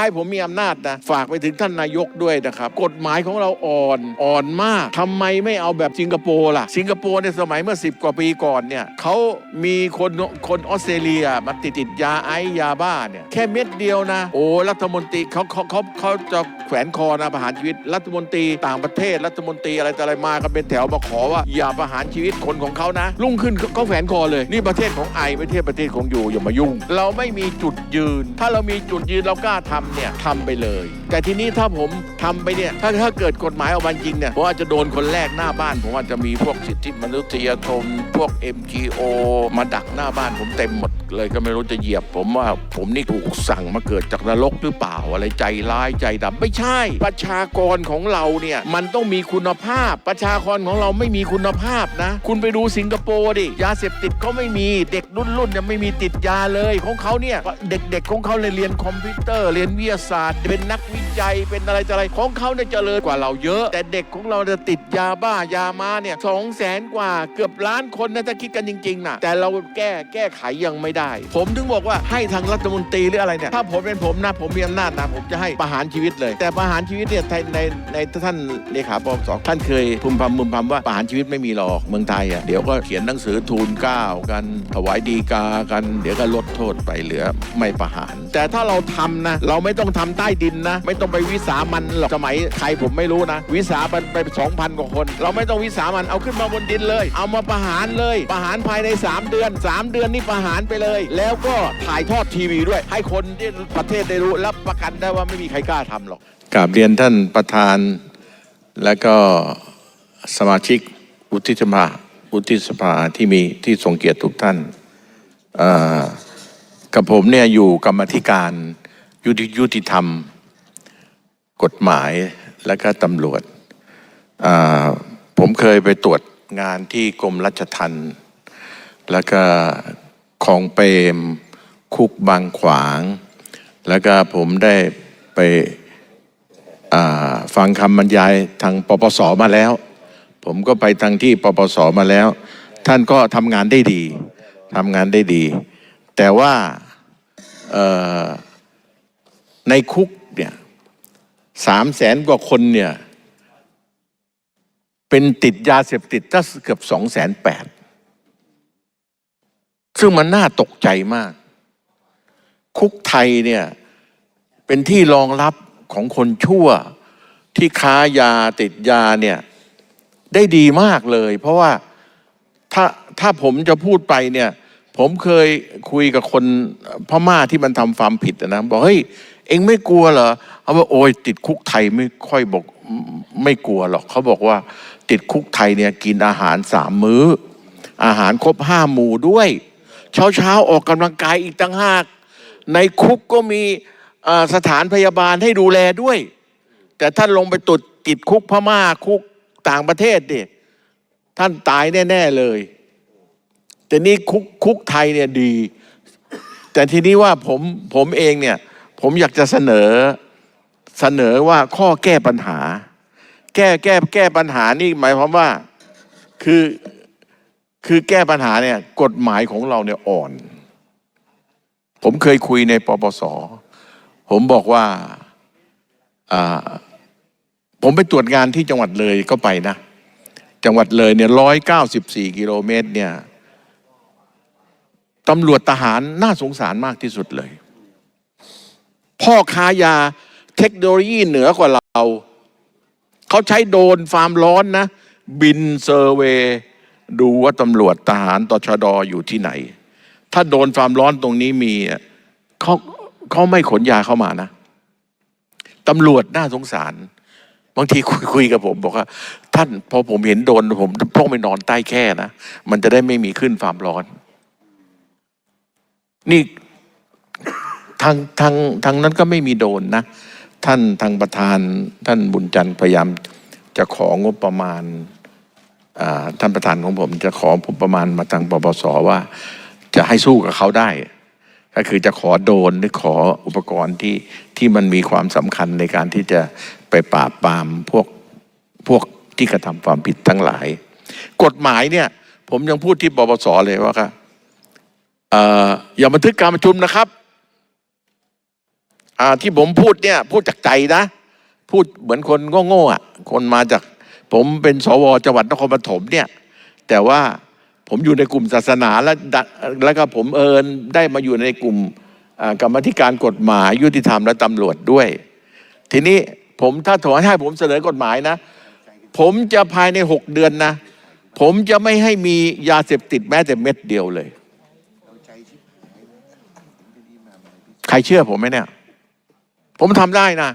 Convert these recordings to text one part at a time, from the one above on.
ให้ผมมีอำนาจนะฝากไปถึงท่านนายกด้วยนะครับ กฎหมายของเราอ่อนอ่อนมากทำไมไม่เอาแบบสิงคโปร์ล่ะ สิงคโปร์ในสมัยเมื่อ 10 กว่าปีก่อนเนี่ยเขามีคนคนออสเตรเลียมาติดติดยาไอยาบ้าเนี่ยแค่เม็ดเดียวนะ โอ้รัฐมนตรีเขาเขาเขาเขาจะแขวนคอนะประหารชีวิต รัฐมนตรีต่างประเทศรัฐมนตรีอะไรต่ออะไรมากันเป็นแถวมาขอว่าอย่าประหารชีวิตคนของเขานะรุ่งขึ้นเขาแขวนคอเลย นี่ประเทศของไอไม่ใช่ประเทศของอยู่อย่ามายุ่ง เราไม่มีจุดยืน ถ้าเรามีจุดยืนเรากล้าทำเนี่ยทำไปเลย แต่ทีนี้ถ้าผมทำไปเนี่ยถ้าถ้าเกิดกฎหมายออกมาจริงเนี่ยผมอาจจะโดนคนแรกหน้าบ้าน ผมอาจจะมีพวกสิทธิมนุษยชนพวก MGO มาดักหน้าบ้านผมเต็มหมดเลยก็ไม่รู้จะเหยียบ ผมว่าผมนี่ถูกสั่งมาเกิดจากนรกหรือเปล่าอะไรใจร้ายใจดำไม่ใช่ ประชากรของเราเนี่ยมันต้องมีคุณภาพ ประชากรของเราไม่มีคุณภาพนะ คุณไปดูสิงคโปร์ดิยาเสพติดเขาไม่มีเด็กรุ่นรุ่นยังไม่มีติดยาเลยของเขาเนี่ยเด็กๆของเขาเลยเรียนคอมพิวเตอร์เรียนวิทยาศาสตร์เป็นนักวิจัยเป็นอะไรต่อะไรของเขาเนี่ยเจริญกว่าเราเยอะ แต่เด็กของเราจะติดยาบ้ายามาเนี่ยสองแสนกว่าเกือบล้านคนนะถ้าคิดกันจริงๆนะแต่เราแก้แก้ไขยังไม่ได้ ผมถึงบอกว่าให้ทางรัฐมนตรีหรืออะไรเนี่ยถ้าผมเป็นผมนะผมมีอำนาจนะผมจะให้ประหารชีวิตเลย แต่ประหารชีวิตเนี่ยในในในท่านเลขาปปสท่านเคยพึมพำพึมพำว่าประหารชีวิตไม่มีหรอกเมืองไทยอะเดี๋ยวก็เขียนหนังสือทูลเก้ากันถวายดีกากัน เดี๋ยวก็ลดโทษไปเหลือไม่ประหาร แต่ถ้าเราทำนะเราไม่ต้องทำใต้ดินนะไม่ต้องไปวิสามันหรอกสมัยใครผมไม่รู้นะ วิสามันไปสองพันกว่าคน เราไม่ต้องวิสามันเอาขึ้นมาบนดินเลย เอามาประหารเลย ประหารภายใน 3 เดือน 3 เดือนนี่ประหารไปเลย แล้วก็ถ่ายทอดทีวีด้วย ให้คนที่ประเทศได้รู้รับประกันได้ว่าไม่มีใครกล้าทำหรอกกราบเรียนท่านประธาน และก็สมาชิกวุฒิสภาวุฒิสภาที่มีที่ทรงเกียรติทุกท่านกับผมเนี่ยอยู่กรรมธิการยุติยุติธรรม กฎหมายและก็ตำรวจ ผมเคยไปตรวจงานที่กรมรัชทัณฑ์แล้วก็คลองเปรมคุกบางขวาง แล้วก็ผมได้ไปฟังคำบรรยายทางปปสมาแล้ว ผมก็ไปทางที่ปปสมาแล้ว ท่านก็ทำงานได้ดีทำงานได้ดี แต่ว่าในคุกเนี่ย สามแสนกว่าคนเนี่ยเป็นติดยาเสพติดตั้งเกือบสองแสนแปดซึ่งมันน่าตกใจมาก คุกไทยเนี่ยเป็นที่รองรับของคนชั่วที่ค้ายาติดยาเนี่ยได้ดีมากเลย เพราะว่าถ้าถ้าผมจะพูดไปเนี่ย ผมเคยคุยกับคนพม่าที่มันทำฟาร์มผิดนะบอกเฮ้ย เองไม่กลัวเหรอเขาบอกโอ้ยติดคุกไทยไม่ค่อยบอกไม่กลัวหรอกเขาบอกว่า ติดคุกไทยเนี่ยกินอาหารสามมื้อ อาหารครบห้าหมู่ด้วย เช้าเช้าออกกำลังกายอีกตั้งหาก ในคุกก็มีสถานพยาบาลให้ดูแลด้วย แต่ท่านลงไปตุดติดคุกพม่าคุกต่างประเทศดิท่านตายแน่ ๆ เลย แต่นี่คุกคุกไทยเนี่ยดี แต่ทีนี้ว่าผมผมเองเนี่ย ผมอยากจะเสนอเสนอว่าข้อแก้ปัญหา แก้แก้แก้ปัญหานี่หมายความว่าคือคือแก้ปัญหาเนี่ยกฎหมายของเราเนี่ยอ่อน ผมเคยคุยในปปส ผมบอกว่าผมไปตรวจงานที่จังหวัดเลยก็ไปนะ จังหวัดเลยเนี่ยร้อยเก้าสิบสี่กิโลเมตรเนี่ยตำรวจทหารน่าสงสารมากที่สุดเลย พ่อค้ายาเทคโนโลยีเหนือกว่าเรา เขาใช้โดนฟาร์มร้อนนะ บินเซอร์เวดูว่าตำรวจทหารตชดอยู่ที่ไหน ถ้าโดนฟาร์มร้อนตรงนี้มีเขาเขาไม่ขนยาเข้ามานะตำรวจน่าสงสาร บางทีคุยคุยกับผมบอกว่า ท่านพอผมเห็นโดนผมต้องไปนอนใต้แค่นะ มันจะได้ไม่มีขึ้นฟาร์มร้อน นี่ ทางทางทางนั้นก็ไม่มีโดนนะ ท่านทางประธานท่านบุญจันทร์พยายามจะของบประมาณท่านประธานของผมจะขอผมประมาณมาทางปปสว่า จะให้สู้กับเขาได้ ก็คือจะขอโดนหรือขออุปกรณ์ที่ที่มันมีความสำคัญในการที่จะไปปราบปรามพวกพวกที่กระทำความผิดทั้งหลาย กฎหมายเนี่ย ผมยังพูดที่ปปสเลยว่าครับออย่าบันทึกการประชุมนะครับ ที่ผมพูดเนี่ยพูดจากใจนะ พูดเหมือนคนโง่ๆอะคนมาจาก ผมเป็นสวจังหวัดนครปฐมเนี่ย แต่ว่าผมอยู่ในกลุ่มศาสนาแล้วดะแล้วก็ผมเอิญได้มาอยู่ในกลุ่มกรรมธิการกฎหมายยุติธรรมและตำรวจด้วย ทีนี้ผมถ้าถอยให้ผมเสนอกฎหมายนะ ผมจะภายในหกเดือนนะ ผมจะไม่ให้มียาเสพติดแม้แต่เม็ดเดียวเลย ใครเชื่อผมไหมเนี่ย ผมทำได้นะ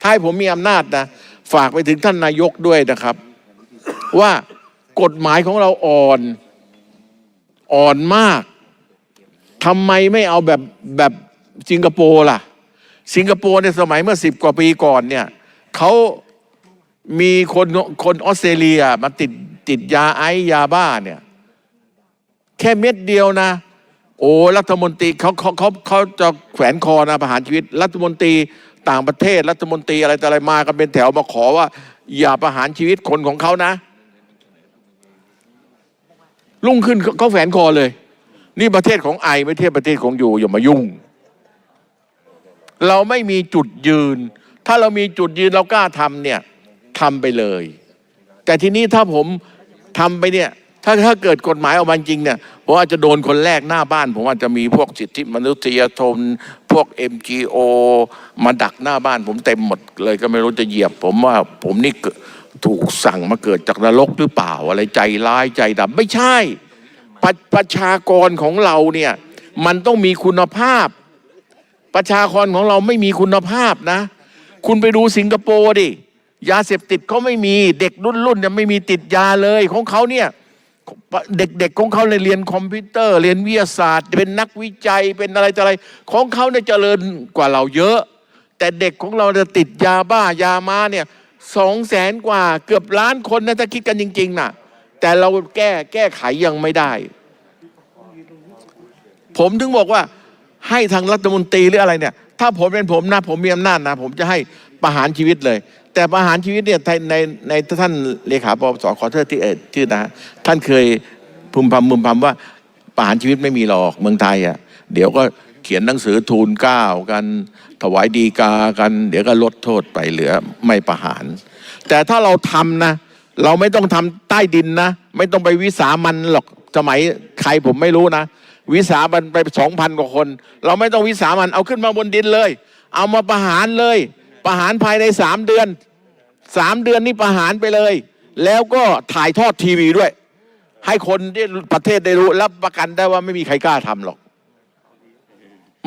ถ้าให้ผมมีอำนาจนะฝากไปถึงท่านนายกด้วยนะครับ ว่ากฎหมายของเราอ่อนอ่อนมากทำไมไม่เอาแบบแบบสิงคโปร์ล่ะ สิงคโปร์ในสมัยเมื่อสิบกว่าปีก่อนเนี่ยเขามีคนคนออสเตรเลียมาติดติดยาไอซ์ยาบ้าเนี่ย แค่เม็ดเดียวนะ โอ้รัฐมนตรีเขาเขาเขาเขาจะแขวนคอนะประหารชีวิต รัฐมนตรีต่างประเทศรัฐมนตรีอะไรต่ออะไรมากันเป็นแถวมาขอว่า อย่าประหารชีวิตคนของเขานะลุ่งขึ้นเขาแขวนคอเลย นี่ประเทศของไอไม่ใช่ประเทศของอยู่อย่ามายุ่ง เราไม่มีจุดยืน ถ้าเรามีจุดยืนเรากล้าทำเนี่ยทำไปเลย แต่ทีนี้ถ้าผมทำไปเนี่ย ถ้าถ้าเกิดกฎหมายออกมาจริงเนี่ยผมอาจจะโดนคนแรกหน้าบ้าน ผมอาจจะมีพวกสิทธิมนุษยชนพวก MGO มาดักหน้าบ้าน ผมเต็มหมดเลยก็ไม่รู้จะเหยียบ ผมว่าผมนี่ถูกสั่งมาเกิดจากนรกหรือเปล่า อะไรใจร้ายใจดำไม่ใช่ปประชากรของเราเนี่ยมันต้องมีคุณภาพ ประชากรของเราไม่มีคุณภาพนะ คุณไปดูสิงคโปร์ดิยาเสพติดเขาไม่มีเด็กรุ่นรุ่นเนี่ยไม่มีติดยาเลยของเขาเนี่ย เด็กๆของเขาเลยเรียนคอมพิวเตอร์ เรียนวิทยาศาสตร์ เป็นนักวิจัยเป็นอะไรต่ออะไร ของเขาเนี่ยเจริญกว่าเราเยอะ แต่เด็กของเราจะติดยาบ้ายามาเนี่ยสองแสนกว่าเกือบล้านคนนะถ้าคิดกันจริง ๆน่ะแต่เราแก้แก้ไขยังไม่ได้ ผมถึงบอกว่าให้ทางรัฐมนตรีหรืออะไรเนี่ย ถ้าผมเป็นผมนะผมมีอำนาจนะ ผมจะให้ประหารชีวิตเลย แต่ประหารชีวิตเนี่ยในในในท่านเลขาปปสขอโทษที่เอ่ยชื่อนะท่านเคยพึมพำพึมพำว่าประหารชีวิตไม่มีหรอกเมืองไทยอะเดี๋ยวก็เขียนหนังสือทูลเก้ากันถวายดีกากัน เดี๋ยวก็ลดโทษไปเหลือไม่ประหาร แต่ถ้าเราทำนะ เราไม่ต้องทำใต้ดินนะ ไม่ต้องไปวิสามันหรอกสมัยใครผมไม่รู้นะ วิสามันไปสองพันกว่าคน เราไม่ต้องวิสามันเอาขึ้นมาบนดินเลย เอามาประหารเลย ประหารภายในสามเดือนสามเดือนนี่ประหารไปเลย แล้วก็ถ่ายทอดทีวีด้วย ให้คนที่ประเทศได้รู้รับประกันได้ว่าไม่มีใครกล้าทำหรอก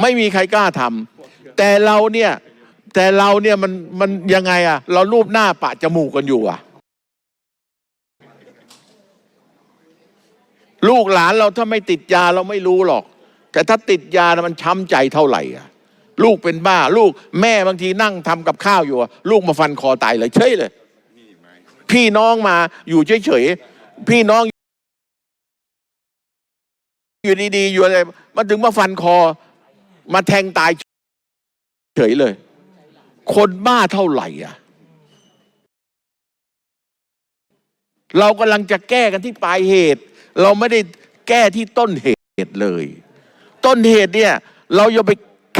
ไม่มีใครกล้าทำแต่เราเนี่ยแต่เราเนี่ยมันมันยังไงอะเรารูปหน้าปะจมูกกันอยู่อะลูกหลานเราถ้าไม่ติดยาเราไม่รู้หรอก แต่ถ้าติดยามันช้ำใจเท่าไหร่อะ ลูกเป็นบ้า ลูกแม่บางทีนั่งทำกับข้าวอยู่ ลูกมาฟันคอตายเลยเฉยเลย พี่น้องมาอยู่เฉยๆพี่น้อง อยู่ดีๆอยู่อะไรมาถึงมาฟันคอ มาแทงตายเฉยเลย คนบ้าเท่าไหร่อะ เรากำลังจะแก้กันที่ปลายเหตุ เราไม่ได้แก้ที่ต้นเหตุเลย ต้นเหตุเนี่ย เราอย่าไป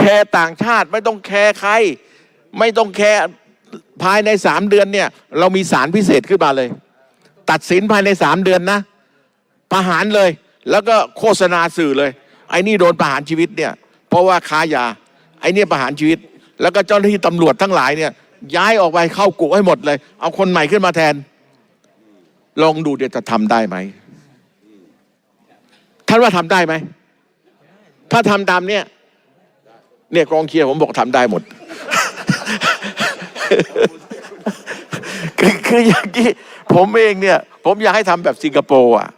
แคร์ต่างชาติ ไม่ต้องแคร์ใคร ไม่ต้องแคร์ภายในสามเดือนเนี่ย เรามีสารพิเศษขึ้นมาเลย ตัดสินภายในสามเดือนนะ ประหารเลย แล้วก็โฆษณาสื่อเลย ไอ้นี่โดนประหารชีวิตเนี่ย เพราะว่าค้ายา ไอ้นี่ประหารชีวิต แล้วก็เจ้าหน้าที่ตำรวจทั้งหลายเนี่ย ย้ายออกไปเข้ากุให้หมดเลย เอาคนใหม่ขึ้นมาแทน ลองดูเดี๋ยวจะทำได้ไหมท่านว่าทำได้ไหมถ้าทำตามเนี่ย เนี่ยกองเชียร์ผมบอกทำได้หมด คือคืออย่างที่ผมเองเนี่ย ผมอยากให้ทำแบบสิงคโปร์อะ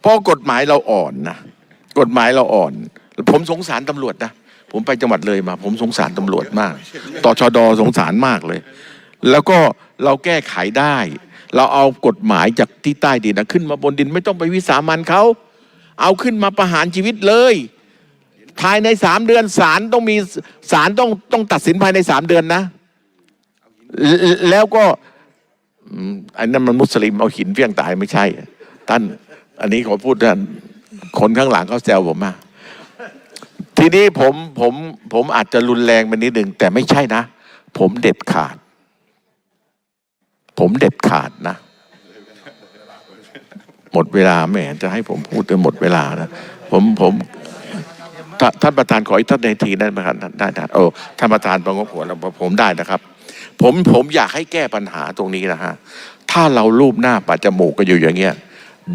เพราะกฎหมายเราอ่อนนะกฎหมายเราอ่อน ผมสงสารตำรวจนะผมไปจังหวัดเลยมา ผมสงสารตำรวจมาก ต่อชดสงสารมากเลย แล้วก็เราแก้ไขได้ เราเอากฎหมายจากที่ใต้ดินนะขึ้นมาบนดินไม่ต้องไปวิสามันเขา เอาขึ้นมาประหารชีวิตเลย ภายในสามเดือนศาลต้องมีศาลต้องต้องตัดสินภายในสามเดือนนะ แล้วแล้วก็อืมอันนั้นมันมุสลิมเอาหินเฟี้ยงตายไม่ใช่ ท่าน อันนี้ขอพูดท่านคนข้างหลังเขาแซวผมมาทีทีนี้ผมผมผมอาจจะรุนแรงไปนิดหนึ่งแต่ไม่ใช่นะ ผมเด็ดขาด ผมเด็ดขาดนะ หมดเวลาแหมจะให้ผมพูดจนหมดเวลานะผมผม ท่าท่านประธานขออีกท่านในทีได้ไหมครับได้ได้โอ้ท่านประธานประงบหัวเราผมได้นะครับ ผมผมอยากให้แก้ปัญหาตรงนี้นะฮะถ้าเรารูปหน้าปัดจมูกกันอยู่อย่างเงี้ย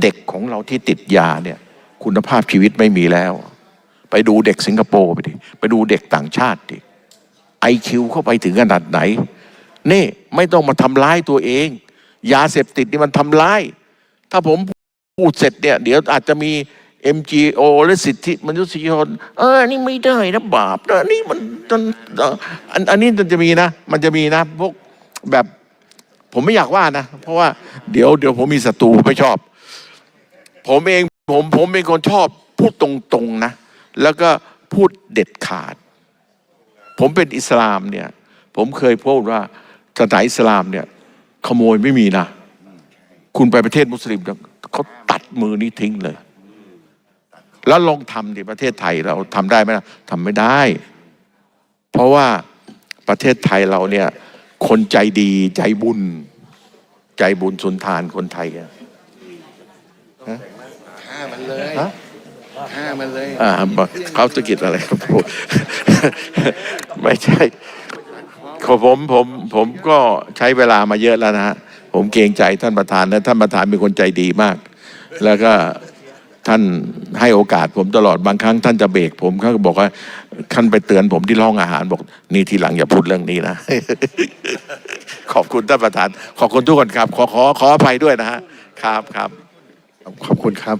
เด็กของเราที่ติดยาเนี่ย คุณภาพชีวิตไม่มีแล้ว ไปดูเด็กสิงคโปร์ไปดิไปดูเด็กต่างชาติดิไอคิวเข้าไปถึงขนาดไหน นี่ไม่ต้องมาทำร้ายตัวเอง ยาเสพติดนี่มันทำร้าย ถ้าผมพูดเสร็จเนี่ย เดี๋ยวอาจจะมี MGO หรือสิทธิมนุษยชนเออนี่ไม่ได้นะบาปนะนี่มันมันอันอันนี้มันจะมีนะ มันจะมีนะพวกแบบผมไม่อยากว่านะ เพราะว่าเดี๋ยวเดี๋ยวผมมีศัตรูไม่ชอบ ผมเองผมผมเป็นคนชอบพูดตรงๆนะ แล้วก็พูดเด็ดขาด ผมเป็นอิสลามเนี่ย ผมเคยพูดว่าศาสนาอิสลามเนี่ย ขโมยไม่มีนะ คุณไปประเทศมุสลิมเขาตัดมือนี้ทิ้งเลย แล้วลองทำดิประเทศไทยเราทำได้ไหมล่ะทำไม่ได้ เพราะว่าประเทศไทยเราเนี่ย คนใจดีใจบุญ ใจบุญสุนทานคนไทยอะฆ่ามันเลยฮะฆ่ามันเลยอ่าบอกเขาสะกิดอะไรครับผมไม่ใช่ของผมผมผมก็ใช้เวลามาเยอะแล้วนะฮะผมเกรงใจท่านประธานและท่านประธานเป็นคนใจดีมาก แล้วก็ ท่านให้โอกาสผมตลอดบางครั้งท่านจะเบรกผมเขาก็บอกว่าท่านไปเตือนผมที่ห้องอาหารบอก นี่ทีหลังอย่าพูดเรื่องนี้นะ ขอบคุณท่านประธาน ขอบคุณทุกคนครับ ขอขอขออภัยด้วยนะฮะครับครับขอบคุณครับ